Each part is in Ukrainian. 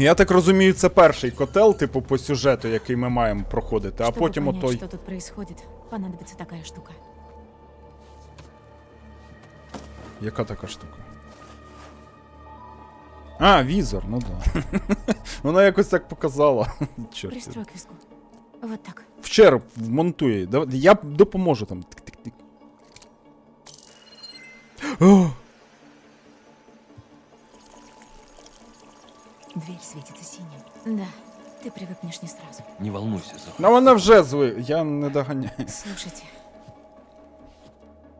Я так розумію, це перший котел, типу, по сюжету, який ми маємо проходити, а потім понять, отой. что тут происходит, понадобится такая штука. Яка така штука? А, візор, ну да. Вона якось так показала. Чорт. Пристрой к виску. Вот так. В череп вмонтує. Я допоможу там. Тик-тик-тик. Дверь светится синим. Да, ты привыкнешь не сразу. Не волнуйся, Захар. Ну вона вже зли. Я не доганяю. Слушайте.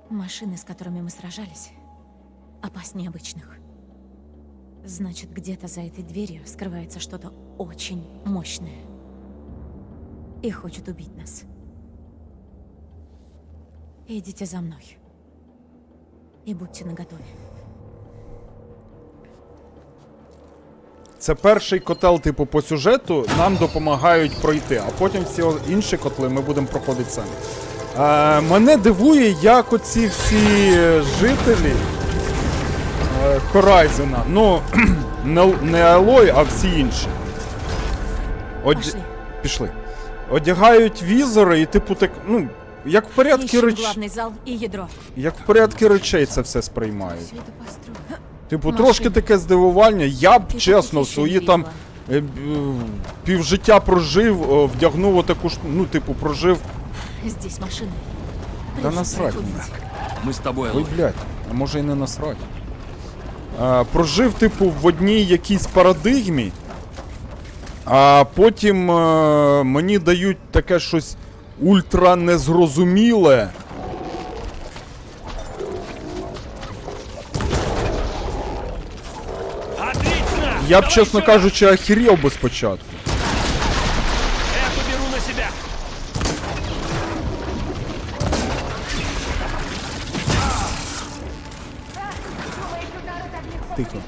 Машины, с которыми мы сражались, опаснее обычных. Значит, где-то за этой дверью скрывается что-то очень мощное. И хочет убить нас. Идите за мной. И будьте наготове. Це перший котел, типу, по сюжету нам допомагають пройти, а потім всі інші котли ми будемо проходити самі. Е, мене дивує, як оці всі жителі е, ну, не, не Алой, а всі інші. Од... Пішли. Одягають візори і, типу, так, ну, як в порядку Ищем реч... зал и ядро. як в порядку речей це все сприймають. Все это построено. Типу, Машина. трошки таке здивування. Я б Ти чесно в таких ще свої не там видела. е, б- е, півжиття прожив, е, вдягнув отаку ж, ну, типу, прожив. Здесь машины. Да Прежде насрать чем мне. увидеть. Мы с тобой, Ой, Алой. блядь, а може і не насрать. Е, прожив, типу, в одній якійсь парадигмі, а потім е, мені дають таке щось ультра незрозуміле. Я б, чесно кажучи, охерів би спочатку. Эту беру на себя. Тихо.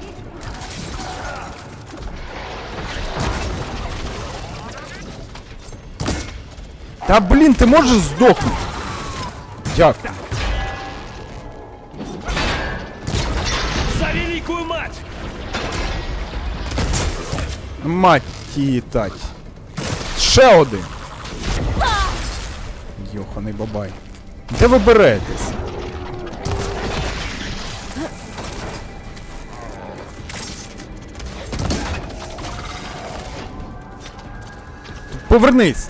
Та блін, ти можеш здохнути? Дякую. Мать її тать. Ще один. Йоханий бабай. Де ви беретесь? Повернись!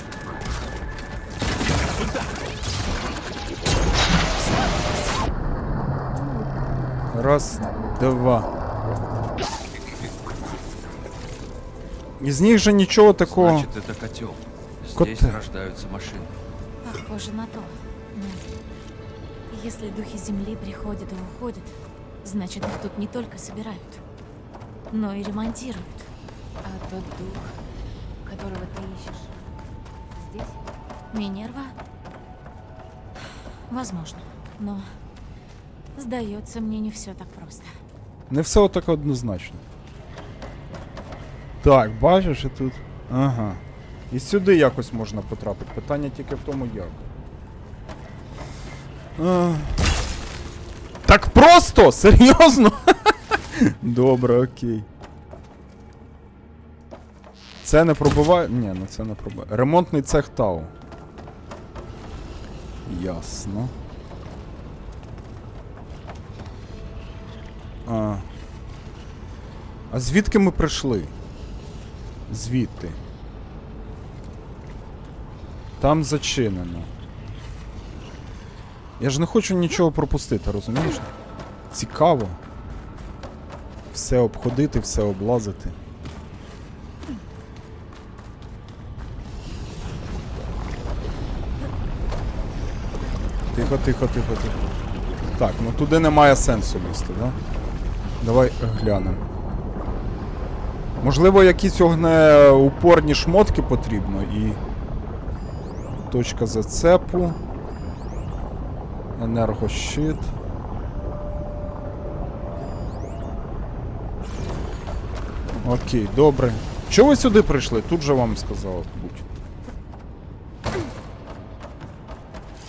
Раз, два. Из них же ничего такого. Значит, это котел. Здесь Котел. рождаются машины. Похоже на то. Но если духи Земли приходят и уходят, значит, их тут не только собирают, но и ремонтируют. А тот дух, которого ты ищешь, здесь? Минерва? Возможно, но сдается мне не все так просто. Не все отак однозначно. Так, бачиш і тут. Ага. І сюди якось можна потрапити. Питання тільки в тому як. А. Так просто? Серйозно? Добре, окей. Це не пробиває. Ні, ну це не пробиває. Ремонтний цех Тау. Ясно. А. А звідки ми прийшли? Звідти. Там зачинено. Я ж не хочу нічого пропустити, розумієш? Цікаво. Все обходити, все облазити. Тихо, тихо, тихо, тихо. Так, ну туди немає сенсу лізти, да? Давай глянемо. Можливо, якісь огнеупорні шмотки потрібно і. Точка зацепу. Енергощит. Окей, добре. Чого ви сюди прийшли? Тут же вам сказав, будь.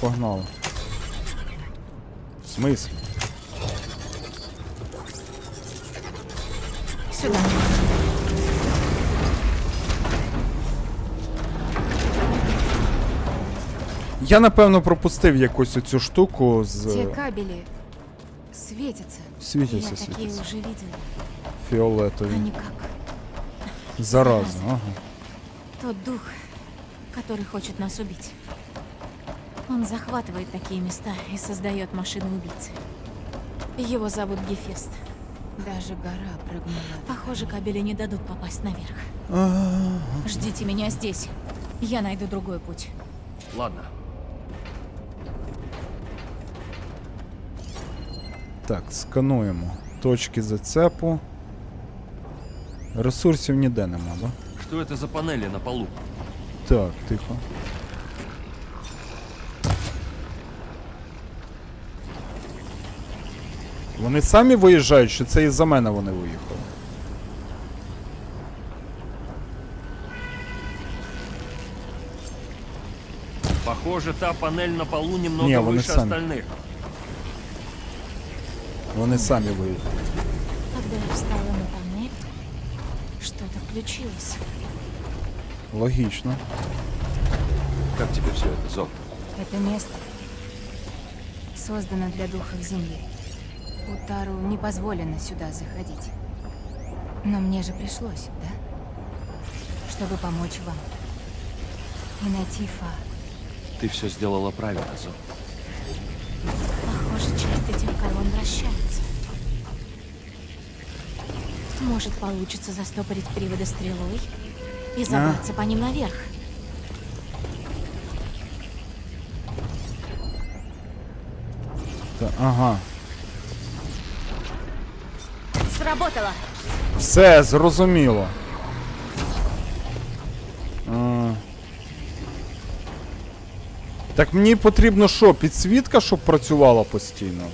Погнали. В смислі? Сюда. Я напевно пропустив якусь оцю штуку з Те кабели светятся. світяться, Я такие світяться. уже видела. Фіолетові. Они как Зараза, ага. тот дух, который хочет нас убить. Он захватывает такие места и создает машины убийцы. Его зовут Гефест. Даже гора прыгнула. Похоже, кабели не дадут попасть наверх. Ждите меня здесь. Я найду другой путь. Ладно. Так, скануємо. Точки зацепу. Ресурсів ніде нема, да? Что это за панели на полу? Так, тихо. Вони самі виїжджають, чи це із-за мене вони виїхали? Похоже, та панель на полу немного Не, вон и выше сами. остальных. Вони самі виїхали. Когда я встала на панель, что-то включилось. Логічно. Как тебе все это, Зов? Это место создано для духов Земли. Утару не позволено сюда заходить. Но мне же пришлось, да? Чтобы помочь вам. И найти Фа. Ты все сделала правильно, Зов. Колонн вращается. Может, получится застопорить приводы стрелой и забраться по ним наверх. Та, ага. Сработало! Все, зрозуміло. А. Так мені потрібно що, підсвітка, щоб працювала постійно?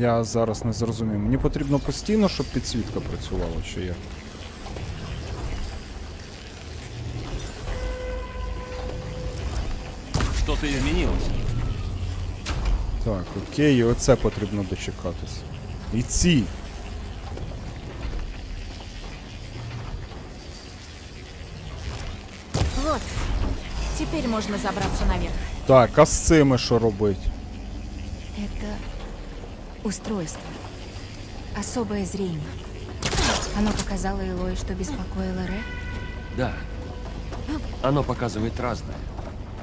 Я зараз не зрозумів. Мені потрібно постійно, щоб підсвітка працювала, чи як? Что-то изменилось. Так, окей, і оце потрібно дочекатись. І ці. Вот. Теперь можно забраться наверх. Так, а з цими що робить? Это устройство. Особое зрение. Оно показало Илой, что беспокоило Ре. Да. Оно показывает разное.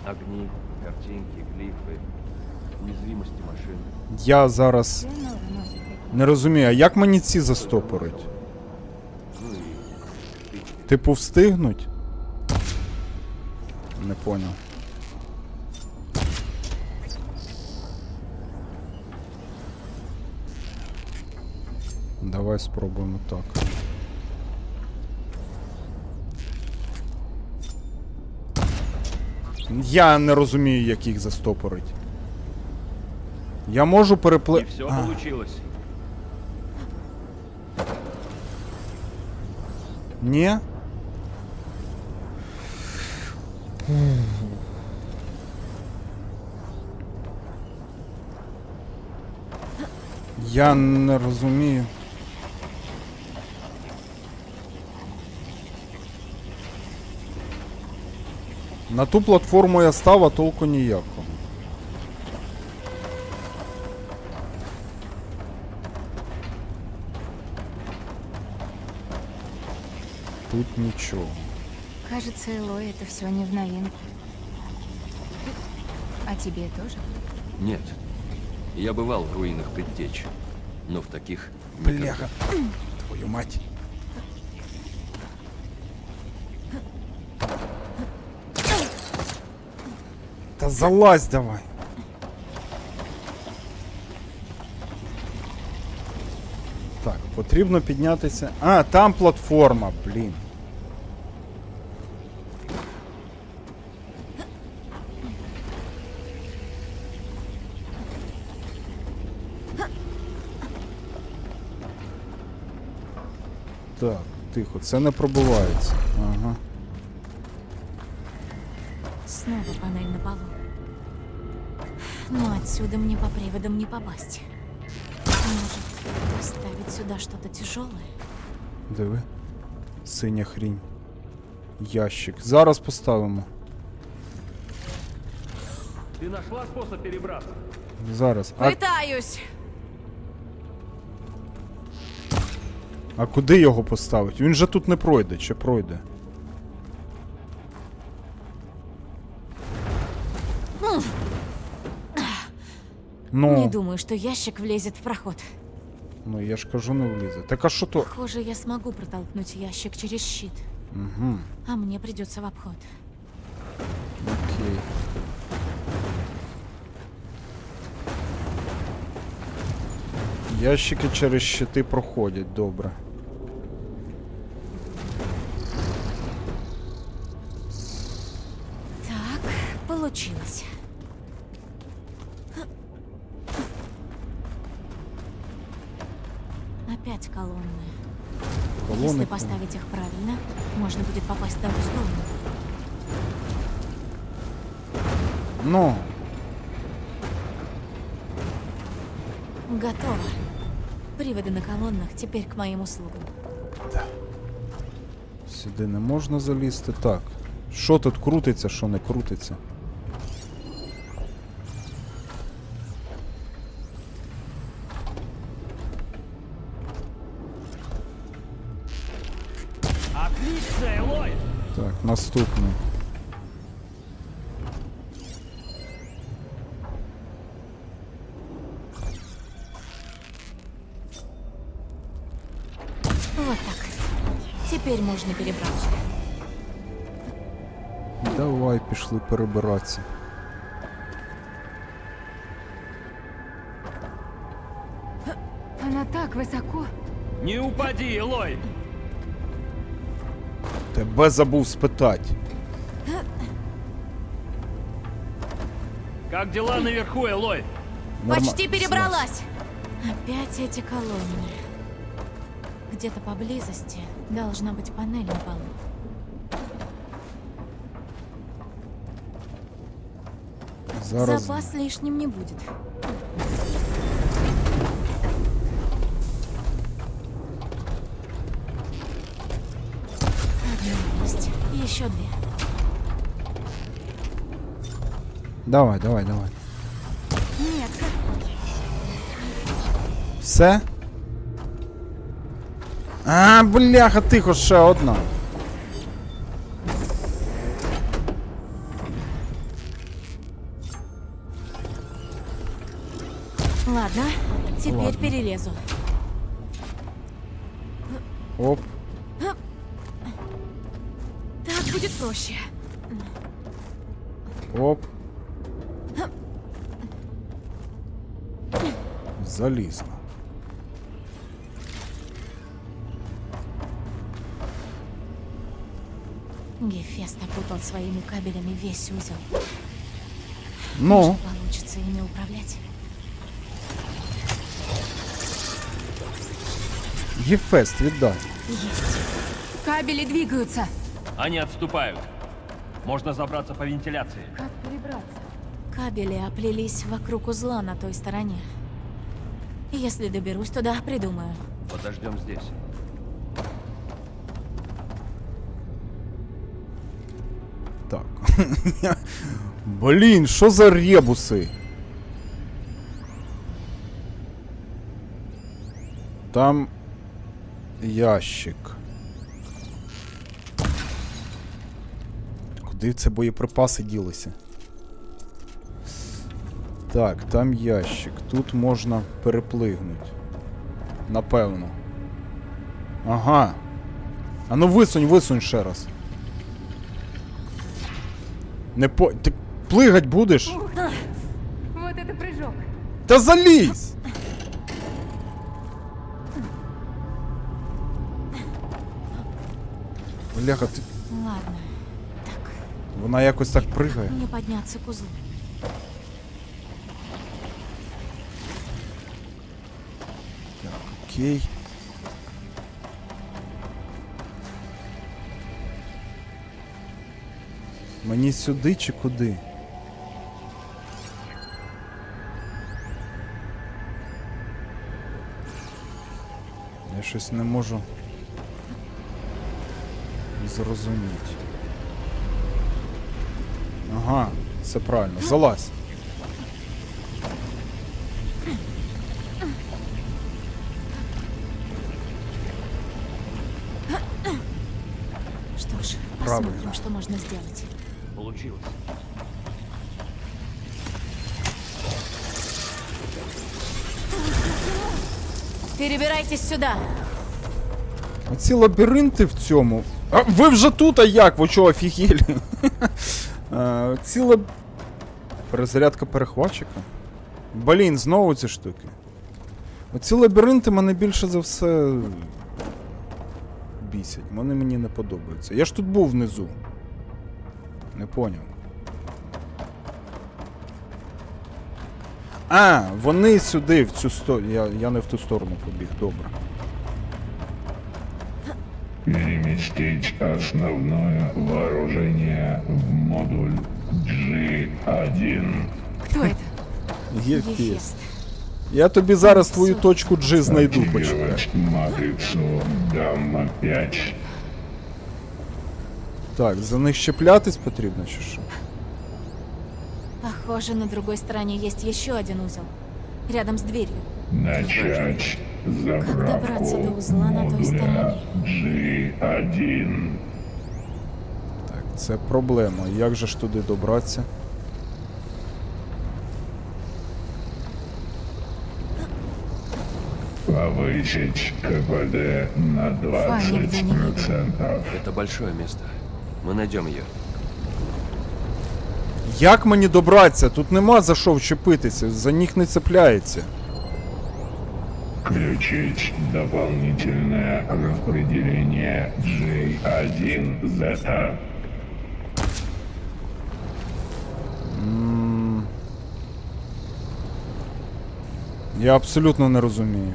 Огни, картинки, глифы, уязвимости машин. Я зараз не розумію, а як мені ці застопорить? Типу встигнуть? Не поняв. Давай спробуємо так. Я не розумію, як їх застопорить. Я можу перепли... все А. получилось. Ні? Я не розумію. На ту платформу я став, а толку ніякого. Тут нічого. Кажется, Илой это все не в новинку. А тебе тоже? Нет. Я бывал в руинах предтеч, но в таких. Бляха. Твою мать. Та залазь давай. Так, потрібно піднятися. А, там платформа, блін. Так, тихо, це не пробивається. Ага. Отсюда мне по приводам не попасть. Может, поставить сюда что-то тяжелое? Диви. Синя хрінь. ящик. Зараз поставимо. Ты нашла способ перебраться? Зараз. А, Пытаюсь! а куди його поставити? Він же тут не пройде, чи пройде? Не Ну, думаю, что ящик влезет в проход. ну я ж кажу, не влізе. Так а що то? Похоже, я смогу протолкнуть ящик через щит. Угу, А мне придется в обход. окей. Ящики через щити проходять, добре. Если поставить их правильно, можно будет попасть в ту сторону. Ну, Готово. Приводы на колоннах теперь к моим услугам. сюди не можна залізти. Так. Що тут крутиться, що не крутиться? Отлично, Элой! Так, наступний. Вот так. Теперь можно перебраться. Давай пішли перебиратися. Она так высоко. Не упади, Элой! Тебе забув спитати. Как дела наверху, Элой? Норма- Почти перебралась. Опять эти колонны. Где-то поблизости должна быть панель на полу. Зараз. Запас лишним не будет. Давай, давай, давай. Все? А, бляха, тихо, ще одна. Ладно, теперь Ладно. перелезу. Оп. Так будет проще. Оп. Залізла. Гефест опутал своими кабелями весь узел. Ну, Может, получится ими управлять? Єфест, віддай. Есть. кабели двигаются. Они отступают. Можно забраться по вентиляции. Как перебраться? Кабели оплелись вокруг узла на той стороне. Если доберусь туда, придумаю. Подождем здесь. Так. Блін, що за ребуси? Там ящик. Куди це боєприпаси ділися? Так, там ящик. Тут можна переплигнути. Напевно. Ага. А ну висунь, висунь ще раз. Не по. Ти плигать будеш? Вот это прыжок. Та залізь! Бляха, ти... Ладно. Так, вона якось так пригає. мне подняться к Окей. Мені сюди чи куди? Я щось не можу зрозуміти. Ага, все правильно. Залазь. Что можно сделать. Получилось. Перебирайтесь сюда. Оці лабіринти в цьому. А ви вже тут, а як? Ви чого офігели? А, Ці лаб... Перезарядка перехватчика. Блін, знову ці штуки. Оці лабіринти мене більше за все. Бісять. Вони мені не подобаються. Я ж тут був внизу. Не поняв. А, вони сюди, в цю сторону. Я, я не в ту сторону побіг, добре. Переместить основное вооружение в модуль G1. Кто это? Єфіст. Ефест. Я тобі зараз твою точку G знайду, почекай. Матрицу Гамма-5. Так, за них щеплятись потрібно чи що? Похоже, на другой стороне есть еще один узел. Рядом с дверью. Начать добраться заправку до узла на той модуля стороне? G1. Так, це проблема. Як же ж туди добратися? Повысить КПД на Фаня, где не видно. 20%. Это большое место. Мы найдем ее. Як мені добратися? Тут нема за що вчепитися, за них не цепляється. Включить дополнительное распределение G1Z. Я абсолютно не розумію.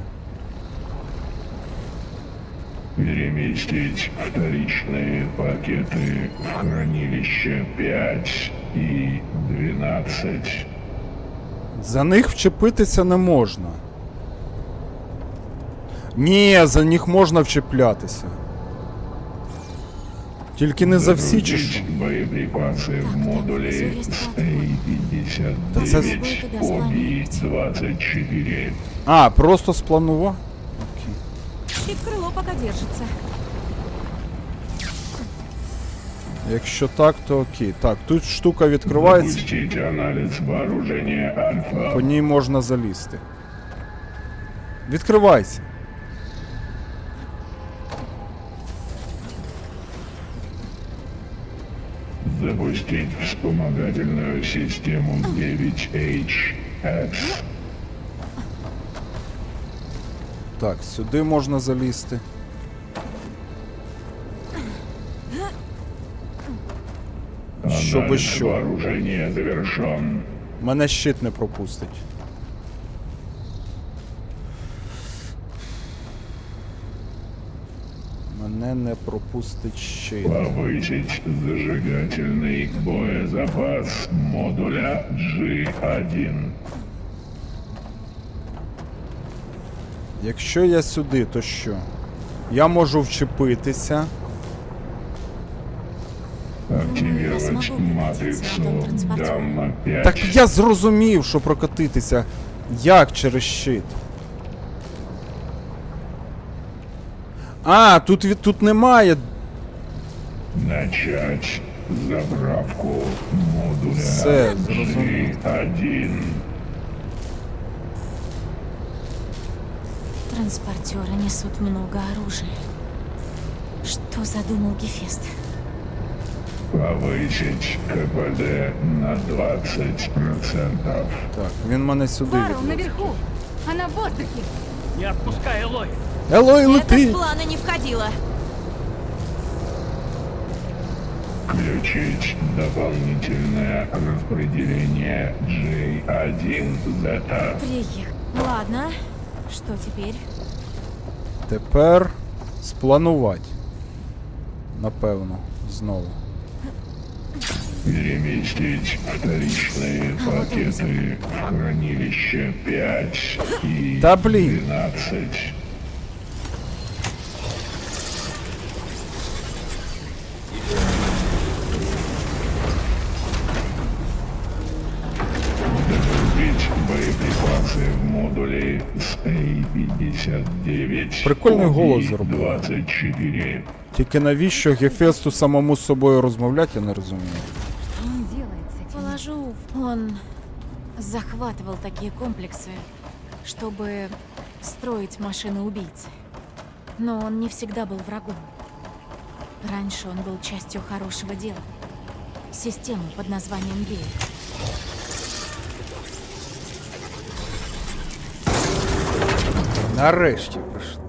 Переместить вторичные пакеты в хранилище 5 и 12. За них вчепитися не можна. Ні, за них можна вчеплятися. Тільки не за всі чи що. Загрузить боеприпасы в модуле Да СА-59 це- ОБИ-24. А, просто спланував? И крыло пока держится. Якщо так, то окей. Так, тут штука відкривається, Запустить анализ вооружения Альфа. по ній можна залізти. Відкривайся. Запустить вспомогательную систему 9HX. Так, сюди можна залізти. Що? вооружения завершен. Мене щит не пропустить. Мене не пропустить щит. Повысить зажигательный боезапас модуля G1. Якщо я сюди, то що? Я можу вчепитися. Активировать смогу прокатиться матрицу на том транспортере. Гамма-5. Так я зрозумів, що прокатитися. Як через щит? А, тут від тут немає. Начать заправку модуля Все, зрозумів. Транспортеры несут много оружия. Что задумал Гефест? Повысить КПД на 20%. Так, він мене сюди Фару наверху. Она в воздухе. Не отпускай, Элой! Елой, Это лети! в планы не входило. Включить дополнительное распределение G1Z. Приехал. Ладно, что теперь? Тепер спланувати. Напевно, знову. Переместить вторичные пакеты в хранилище 5 и Да блин. 12. Прикольний голос Копий зробив. 24. Тільки навіщо Гефесту самому з собою розмовляти, я не розумію. Что он делает с этим? Положу, он захватывал такие комплексы, чтобы строить машины убийцы. Но он не всегда был врагом. Раньше он был частью хорошего дела. Системы под названием Гея. Нарешті прийшли.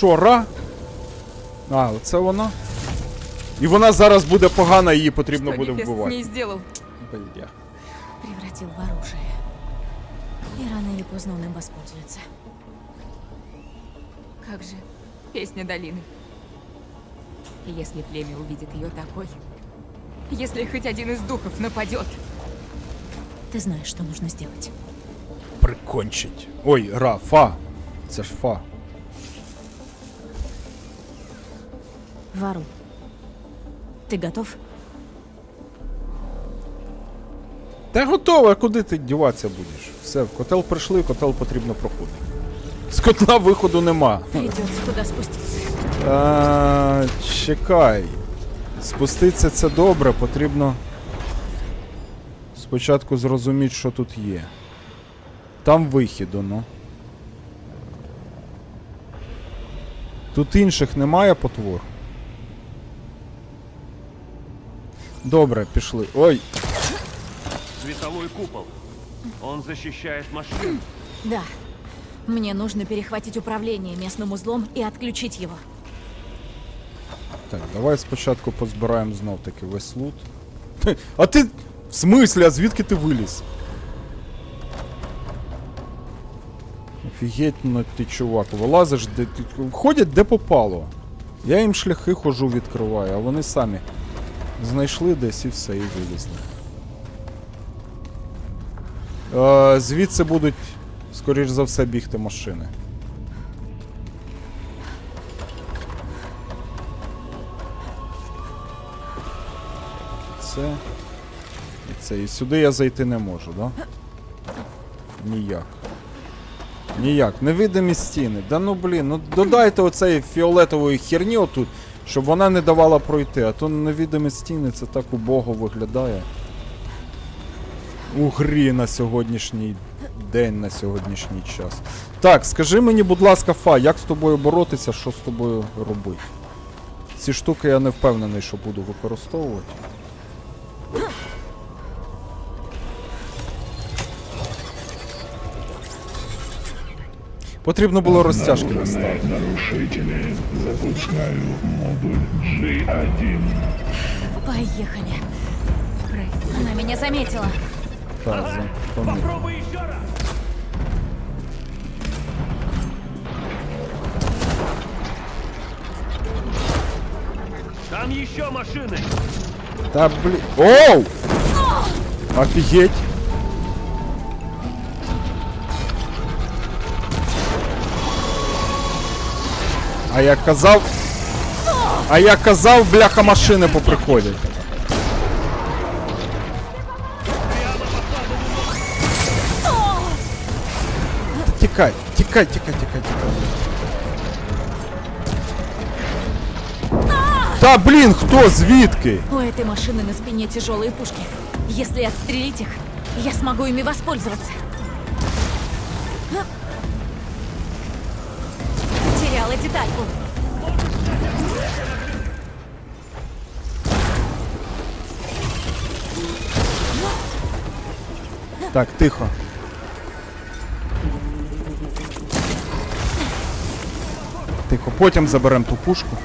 Що, ра? А, оце вона? І вона зараз буде погана, її потрібно Что буде Гефест вбивати. ней сделал? Бля. Превратил в оружие. И рано или поздно он им воспользуется. Как же песня долины. Если племя увидит ее такой, если хоть один из духов нападет, Ты знаешь, что нужно сделать. Прикончить. Ой, ра, фа. Це ж фа. Вару, ты готов? Та готово, а куди ти діватися будеш? Все, в котел прийшли, котел потрібно проходити. З котла виходу нема. Придется туда спуститься. А, чекай. Спуститися це добре, потрібно спочатку зрозуміти, що тут є. Там вихід, ну. Тут інших немає потвор. Добре, пішли. Ой, Световой купол. Он защищает машину. Да. Мне нужно перехватить управление местным узлом и отключить его. Так, давай спочатку позбираємо знов таки весь лут. А ти. В смислі, а звідки ти виліз? Офігеть, ну ти чувак, вилазиш, де ти. Ходять де попало. Я їм шляхи хожу, відкриваю, а вони самі знайшли десь і все, і вилізли. Е, звідси будуть, скоріш за все, бігти машини. Це. І це. І сюди я зайти не можу, да? Ніяк. Ніяк. Невидимі стіни. Да ну блін, ну додайте оцеї фіолетової херні отут, щоб вона не давала пройти. А то невідомі стіни це так убого виглядає. У грі на сьогоднішній день, на сьогоднішній час. Так, скажи мені, будь ласка, Фа, як з тобою боротися, що з тобою робити? Ці штуки я не впевнений, що буду використовувати. Потрібно було розтяжки поставити. Нарушители. Запускаю модуль G1. Поехали. Она меня заметила. Так, за- помі- Попробуй еще раз. Там еще машины. Та блін. Оу! Офігеть! А я казав. А я казав, бляха машини поприходять. Тікай, тікай, тікай, тікай, тікай. Та блін, хто? Звідки? У этой машины на спине тяжелые пушки. Если отстрелить их, я смогу ими воспользоваться. Детальку. Так, тихо. Тихо, потім заберемо ту пушку.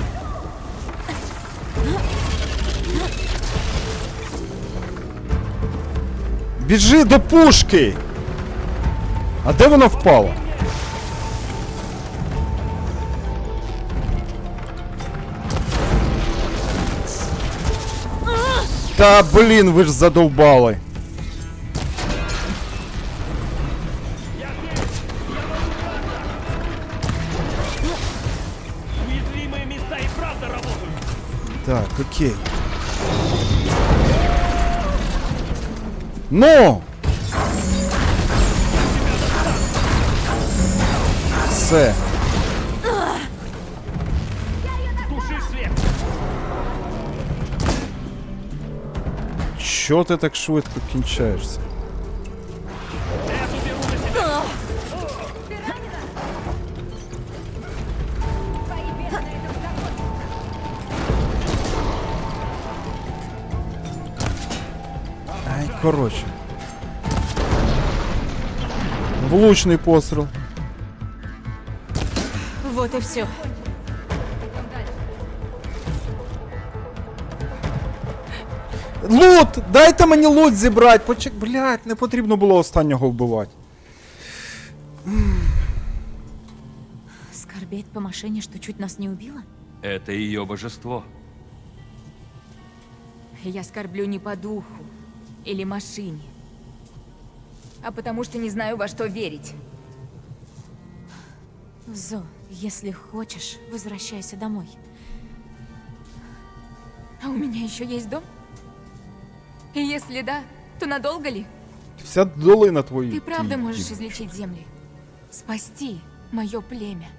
Біжи до пушки! А де вона впала? Та блін, ви ж задовбали. Так, окей. Ну! Все. Чо ти так швидко кінчаєшся? Эту беру на себя! Ай, коротше. Влучний постріл. Вот и все. Лут! Дайте мені лут зібрати! Почек, блядь, не потрібно було останнього вбивати. Скорбеть по машине, что чуть нас не убила? Это ее божество. Я скорблю не по духу или машине, а потому что не знаю, во что верить. Зо, если хочешь, возвращайся домой. А у меня еще есть дом? И если да, то надолго ли? Вся долина твої. Ты правда можешь излечить земли? Спасти мое племя?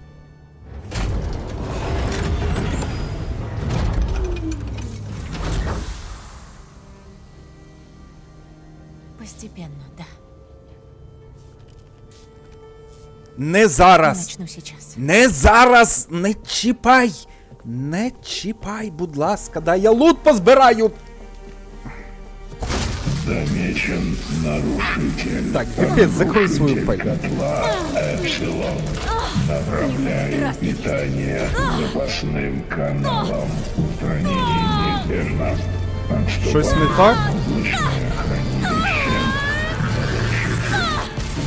Постепенно, да. Не Я зараз! начну сейчас. Не зараз! Не чіпай! Не чіпай, будь ласка, дай я лут позбираю! Замечен нарушитель. Так, капець, закрой свою пасть. Котла Эпсилон. Направляю питание запасным каналам. Устранение неизбежно. Щось не так? Облачное хранилище.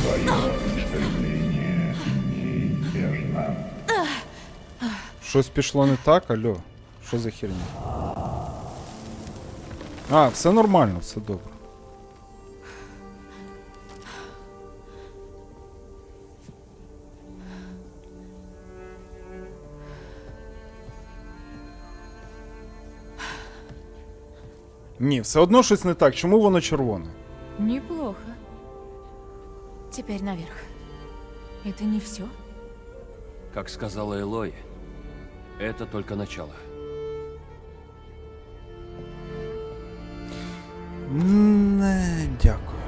Твое истребление неизбежно. Щось пішло не так, алло. Що за херня? А, все нормально, все добре. Ні, все одно щось не так. Чому воно червоне? Неплохо. Теперь наверх. Это не все. Как сказала Элой, это только начало. Не, дякую.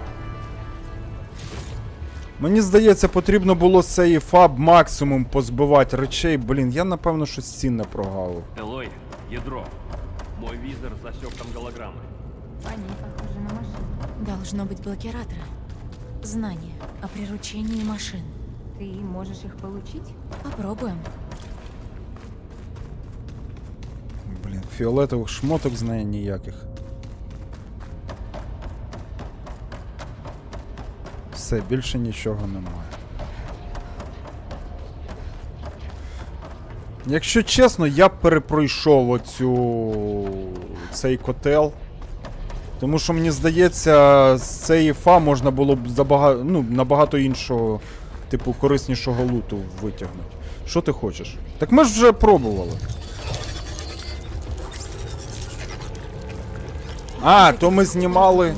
Мені здається, потрібно було з цієї фаб максимум позбивати речей. Блін, я напевно щось цінне прогавив. Элой, ядро. Мой визор засек там голограммы. Они похожи на машину. Должно быть блокираторы. Знания о приручении машин. Ты можешь их получить? Попробуем. Блін, фіолетових шмоток з неї ніяких. Все, більше нічого немає. Якщо чесно, я перепройшов оцю цей котел. Тому що мені здається, з цієї фа можна було б забага... ну, набагато іншого, типу, кориснішого луту витягнути. Що ти хочеш? Так ми ж вже пробували. А, то ми знімали.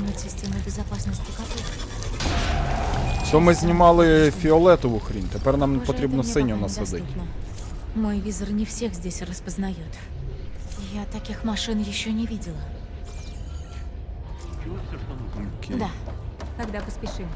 То ми знімали фіолетову хрінь, тепер нам потрібно синю насадити. Мой визор не всех здесь распознает. Я таких машин еще не видела. Окей. Да, Тогда поспешим.